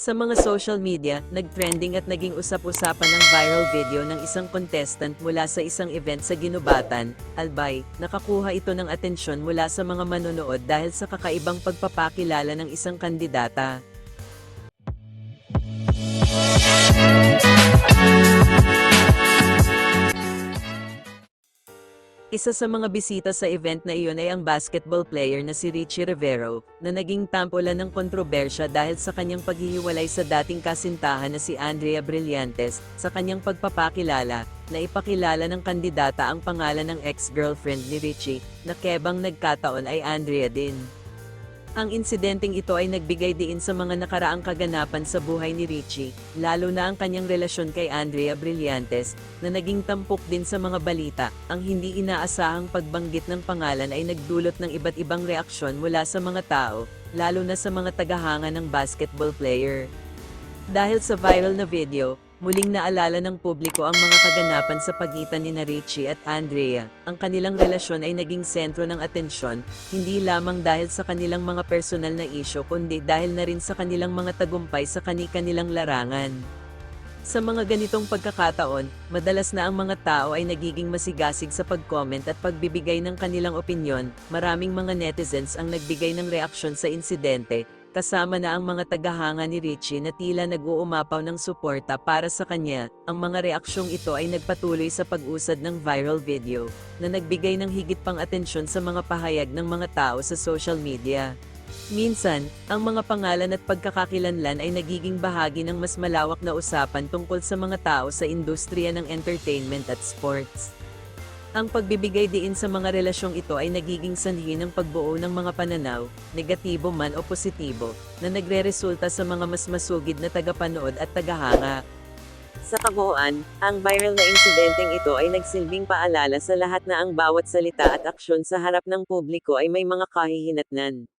Sa mga social media, nag-trending at naging usap-usapan ng viral video ng isang contestant mula sa isang event sa Ginubatan, Albay. Nakakuha ito ng atensyon mula sa mga manonood dahil sa kakaibang pagpapakilala ng isang kandidata. Isa sa mga bisita sa event na iyon ay ang basketball player na si Richie Rivero, na naging tampulan ng kontrobersya dahil sa kanyang paghihiwalay sa dating kasintahan na si Andrea Brillantes, sa kanyang pagpapakilala, na ipakilala ng kandidata ang pangalan ng ex-girlfriend ni Richie, na kebang nagkataon ay Andrea din. Ang insidenteng ito ay nagbigay diin sa mga nakaraang kaganapan sa buhay ni Richie, lalo na ang kanyang relasyon kay Andrea Brillantes, na naging tampok din sa mga balita. Ang hindi inaasahang pagbanggit ng pangalan ay nagdulot ng iba't ibang reaksyon mula sa mga tao, lalo na sa mga tagahanga ng basketball player. Dahil sa viral na video, muling naalala ng publiko ang mga kaganapan sa pagitan ni Richie at Andrea. Ang kanilang relasyon ay naging sentro ng atensyon, hindi lamang dahil sa kanilang mga personal na isyo kundi dahil na rin sa kanilang mga tagumpay sa kani-kanilang larangan. Sa mga ganitong pagkakataon, madalas na ang mga tao ay nagiging masigasig sa pag-comment at pagbibigay ng kanilang opinyon. Maraming mga netizens ang nagbigay ng reaksyon sa insidente, kasama na ang mga tagahanga ni Richie na tila nag-uumapaw ng suporta para sa kanya. Ang mga reaksyong ito ay nagpatuloy sa pag-usad ng viral video, na nagbigay ng higit pang atensyon sa mga pahayag ng mga tao sa social media. Minsan, ang mga pangalan at pagkakakilanlan ay nagiging bahagi ng mas malawak na usapan tungkol sa mga tao sa industriya ng entertainment at sports. Ang pagbibigay diin sa mga relasyong ito ay nagiging sanhi ng pagbuo ng mga pananaw, negatibo man o positibo, na nagre-resulta sa mga mas masugid na tagapanood at tagahanga. Sa kabuuan, ang viral na insidenteng ito ay nagsilbing paalala sa lahat na ang bawat salita at aksyon sa harap ng publiko ay may mga kahihinatnan.